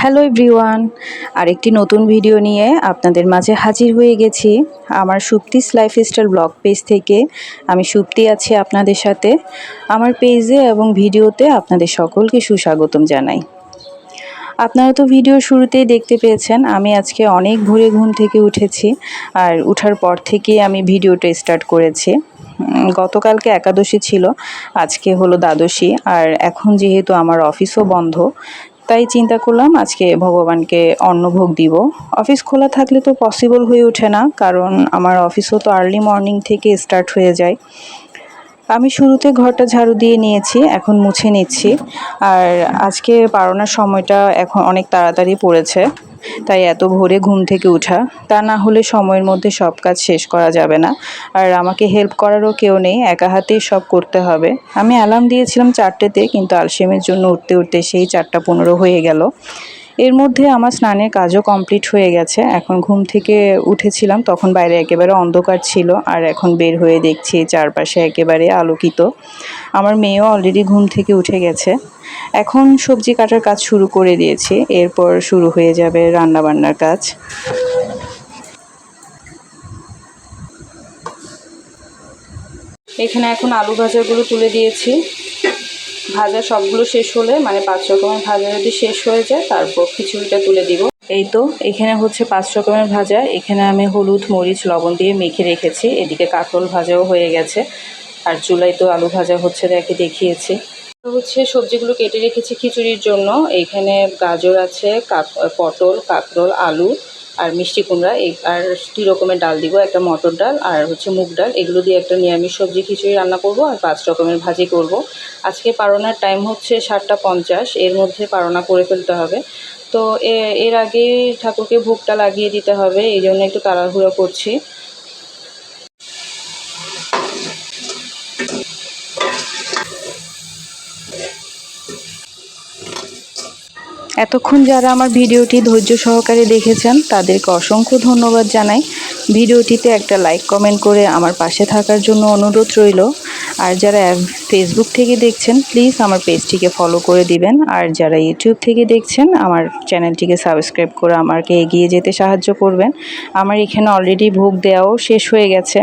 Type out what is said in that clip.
Hello everyone, আরেকটি নতুন video নিয়ে আপনাদের মাঝে হাজির হয়ে গেছি আমার সুপ্তিস লাইফস্টাইল ব্লগ পেজ থেকে। আমি সুপ্তি আছি আপনাদের সাথে। আমার পেজে এবং ভিডিওতে আপনাদের সকলকে সুস্বাগতম জানাই। আপনারা তো ভিডিও শুরুতেই দেখতে পেয়েছেন, আমি আজকে অনেক ভোরে ঘুম থেকে উঠেছি আর উঠার পর থেকেই আমি ভিডিওটা স্টার্ট করেছি। গতকালকে একাদশী ছিল, আজকে হলো দ্বাদশী আর এখন যেহেতু আমার অফিসও বন্ধ, তাই চিন্তা করলাম আজকে ভগবানকে অন্নভোগ দিব। অফিস খোলা থাকলে তো পসিবল হয়ে ওঠে না, কারণ আমার অফিসও তো আর্লি মর্নিং থেকে স্টার্ট হয়ে যায়। আমি শুরুতে ঘরটা ঝাড়ু দিয়ে নিয়েছি, এখন মুছে নিচ্ছি। আর আজকে পারোনার সময়টা এখন অনেক তাড়াতাড়ি পড়েছে, তাই এত ভোরে ঘুম থেকে ওঠা তা না হলে সময়ের মধ্যে সব কাজ শেষ করা যাবে না। আর আমাকে হেল্প করারও কেউ নেই, একা হাতেই সব করতে হবে। আমি অ্যালার্ম দিয়েছিলাম চারটেতে, কিন্তু আলসেমের জন্য উঠতে উঠতে সেই চারটা পনেরো হয়ে গেল। এর মধ্যে আমার স্নানের কাজও কমপ্লিট হয়ে গেছে। এখন ঘুম থেকে উঠেছিলাম, তখন বাইরে একেবারে অন্ধকার ছিল আর এখন বের হয়ে দেখছি চারপাশে একেবারে আলোকিত। আমার মেয়েও অলরেডি ঘুম থেকে উঠে গেছে। এখন সবজি কাটার কাজ শুরু করে দিয়েছি, এরপর শুরু হয়ে যাবে রান্নাবান্নার কাজ। এখানে এখন আলু ভাজাগুলো তুলে দিয়েছি। ভাজা সবগুলো শেষ হলে মানে পাঁচ রকমের ভাজা যদি শেষ হয়ে যায়, তারপর খিচুড়িটা তুলে দিব। এই তো, এখানে হচ্ছে পাঁচ রকমের ভাজা। এখানে আমি হলুদ, মরিচ, লবণ দিয়ে মেখে রেখেছি। এদিকে কাঁকরোল ভাজাও হয়ে গেছে। আর চুলায় তো আলু ভাজা হচ্ছে, দেখে দেখিয়েছি। হচ্ছে সবজিগুলো কেটে রেখেছি খিচুড়ির জন্য। এখানে গাজর আছে পটল কাঁকরোল আলু আর মিষ্টি কুমড়া, এই আর দুই রকমের ডাল দিব, একটা মটর ডাল আর হচ্ছে মুগ ডাল। এগুলো দিয়ে একটা নিরামিষ সবজি খিচুড়ি রান্না করব আর পাঁচ রকমের ভাজি করব। আজকে পারোনার টাইম হচ্ছে সাতটা পঞ্চাশ, এর মধ্যে পারোনা করে ফেলতে হবে। তো এর আগে ঠাকুরকে ভোগটা লাগিয়ে দিতে হবে, এই জন্য একটু তাড়াহুড়ো করছি। এতক্ষণ যারা আমার ভিডিওটি ধৈর্য সহকারে দেখেছেন, তাদেরকে অসংখ্য ধন্যবাদ জানাই। ভিডিওটিতে একটা লাইক কমেন্ট করে আমার পাশে থাকার জন্য অনুরোধ রইল। আর যারা ফেসবুক থেকে দেখছেন প্লিজ আমার পেজটিকে ফলো করে দিবেন। আর যারা ইউটিউব থেকে দেখছেন, আমার চ্যানেলটিকে সাবস্ক্রাইব করে আমাকে এগিয়ে যেতে সাহায্য করবেন। আমার এখানে অলরেডি ভোগ দেওয়াও শেষ হয়ে গেছে।